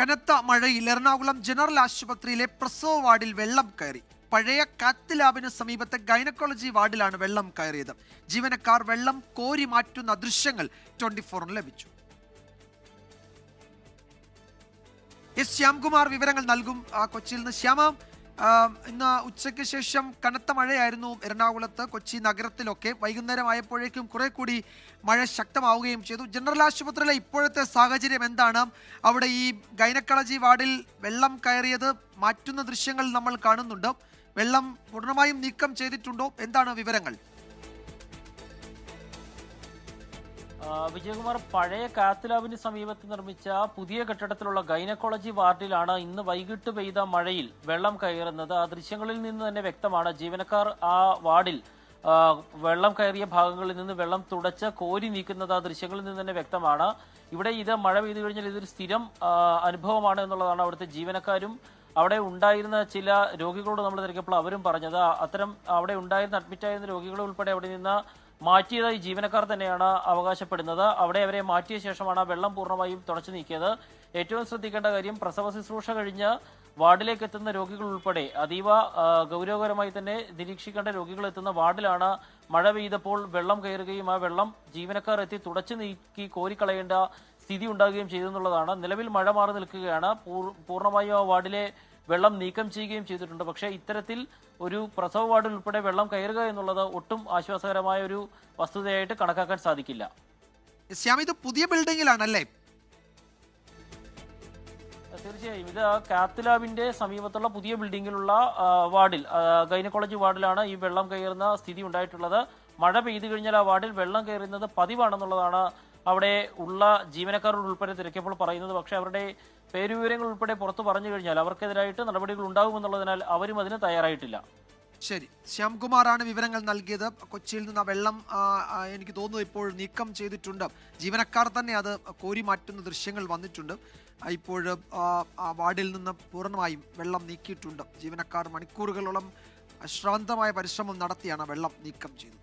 കനത്ത മഴയിൽ എറണാകുളം ജനറൽ ആശുപത്രിയിലെ പ്രസവ വാർഡിൽ വെള്ളം കയറി. പഴയ കാത്ത് ലാബിന് സമീപത്തെ ഗൈനക്കോളജി വാർഡിലാണ് വെള്ളം കയറിയത്. ജീവനക്കാർ വെള്ളം കോരി മാറ്റുന്ന ദൃശ്യങ്ങൾ ട്വന്റി ഫോറിന് ലഭിച്ചു. എസ് ശ്യാംകുമാർ വിവരങ്ങൾ നൽകും. ആ, കൊച്ചിയിൽ നിന്ന് ശ്യാമ ഇന്ന് ഉച്ചയ്ക്ക് ശേഷം കനത്ത മഴയായിരുന്നു എറണാകുളത്ത് കൊച്ചി നഗരത്തിലൊക്കെ. വൈകുന്നേരം ആയപ്പോഴേക്കും കുറെ കൂടി മഴ ശക്തമാവുകയും ചെയ്തു. ജനറൽ ആശുപത്രിയിലെ ഇപ്പോഴത്തെ സാഹചര്യം എന്താണ്? അവിടെ ഈ ഗൈനക്കോളജി വാർഡിൽ വെള്ളം കയറിയത് മാറ്റുന്ന ദൃശ്യങ്ങൾ നമ്മൾ കാണുന്നുണ്ട്. വെള്ളം പൂർണമായും നീക്കം ചെയ്തിട്ടുണ്ടോ? എന്താണ് വിവരങ്ങൾ? വിജയകുമാർ പഴയ കാത്തലാബിന് സമീപത്ത് നിർമ്മിച്ച പുതിയ കെട്ടിടത്തിലുള്ള ഗൈനക്കോളജി വാർഡിലാണ് ഇന്ന് വൈകിട്ട് പെയ്ത മഴയിൽ വെള്ളം കയറുന്നത്. ആ ദൃശ്യങ്ങളിൽ നിന്ന് തന്നെ വ്യക്തമാണ് ജീവനക്കാർ ആ വാർഡിൽ വെള്ളം കയറിയ ഭാഗങ്ങളിൽ നിന്ന് വെള്ളം തുടച്ച് കോരി നീക്കുന്നത് ആ ദൃശ്യങ്ങളിൽ നിന്ന് തന്നെ വ്യക്തമാണ്. ഇവിടെ ഇത് മഴ പെയ്തു കഴിഞ്ഞാൽ ഇതൊരു സ്ഥിരം അനുഭവമാണ് എന്നുള്ളതാണ് അവിടുത്തെ ജീവനക്കാരും. അവിടെ ഉണ്ടായിരുന്ന ചില രോഗികളോട് നമ്മൾ തിരക്കിയപ്പോൾ അവരും പറഞ്ഞത് അത്തരം അവിടെ ഉണ്ടായിരുന്ന അഡ്മിറ്റായിരുന്ന രോഗികളെ ഉൾപ്പെടെ അവിടെ നിന്ന് മാറ്റിയതായി ജീവനക്കാർ തന്നെയാണ് അവകാശപ്പെടുന്നത്. അവിടെ അവരെ മാറ്റിയ ശേഷമാണ് വെള്ളം പൂർണമായും തുടച്ചു നീക്കിയത്. ഏറ്റവും ശ്രദ്ധിക്കേണ്ട കാര്യം പ്രസവ ശുശ്രൂഷ കഴിഞ്ഞ് വാർഡിലേക്ക് എത്തുന്ന രോഗികൾ ഉൾപ്പെടെ അതീവ ഗൗരവകരമായി തന്നെ നിരീക്ഷിക്കേണ്ട രോഗികൾ എത്തുന്ന വാർഡിലാണ് മഴ പെയ്തപ്പോൾ വെള്ളം കയറുകയും ആ വെള്ളം ജീവനക്കാർ എത്തി തുടച്ചു നീക്കി കോരിക്കളയേണ്ട സ്ഥിതി ഉണ്ടാകുകയും ചെയ്തെന്നുള്ളതാണ് നിലവിൽ മഴ മാറി നിൽക്കുകയാണ്. പൂർ- പൂർണമായും ആ വാർഡിലെ വെള്ളം നീക്കം ചെയ്യുകയും ചെയ്തിട്ടുണ്ട്. പക്ഷേ ഇത്തരത്തിൽ ഒരു പ്രസവ വാർഡിൽ ഉൾപ്പെടെ വെള്ളം കയറുക എന്നുള്ളത് ഒട്ടും ആശ്വാസകരമായ ഒരു വസ്തുതയായിട്ട് കണക്കാക്കാൻ സാധിക്കില്ല. ശ്യാം ഇത് പുതിയ ബിൽഡിങ്ങിലാണല്ലേ? തീർച്ചയായും. ഇത് കാത്ത് ലാബിന്റെ സമീപത്തുള്ള പുതിയ ബിൽഡിംഗിലുള്ള വാർഡിൽ ഗൈനക്കോളജി വാർഡിലാണ് ഈ വെള്ളം കയറുന്ന സ്ഥിതി ഉണ്ടായിട്ടുള്ളത്. മഴ പെയ്തു കഴിഞ്ഞാൽ ആ വാർഡിൽ വെള്ളം കയറുന്നത് പതിവാണെന്നുള്ളതാണ് അവിടെ ഉള്ള ജീവനക്കാരോട് ഉൾപ്പെടെ തിരക്കിയപ്പോൾ പറയുന്നത് പക്ഷേ അവരുടെ പേരുവിവരങ്ങൾ ഉൾപ്പെടെ പുറത്തു പറഞ്ഞു കഴിഞ്ഞാൽ അവർക്കെതിരായിട്ട് നടപടികൾ ഉണ്ടാകുമെന്നുള്ളതിനാൽ അവരും അതിന് തയ്യാറായിട്ടില്ല. ശരി. ശ്യാംകുമാറാണ് വിവരങ്ങൾ നൽകിയത്. കൊച്ചിയിൽ നിന്ന് വെള്ളം എനിക്ക് തോന്നുന്നു ഇപ്പോൾ നീക്കം ചെയ്തിട്ടുണ്ട്. ജീവനക്കാർ തന്നെ അത് കോരി മാറ്റുന്ന ദൃശ്യങ്ങൾ വന്നിട്ടുണ്ട്. ഇപ്പോൾ വാർഡിൽ നിന്ന് പൂർണമായും വെള്ളം നീക്കിയിട്ടുണ്ട്. ജീവനക്കാർ മണിക്കൂറുകളോളം അശ്രാന്തമായ പരിശ്രമം നടത്തിയാണ് വെള്ളം നീക്കം ചെയ്തത്.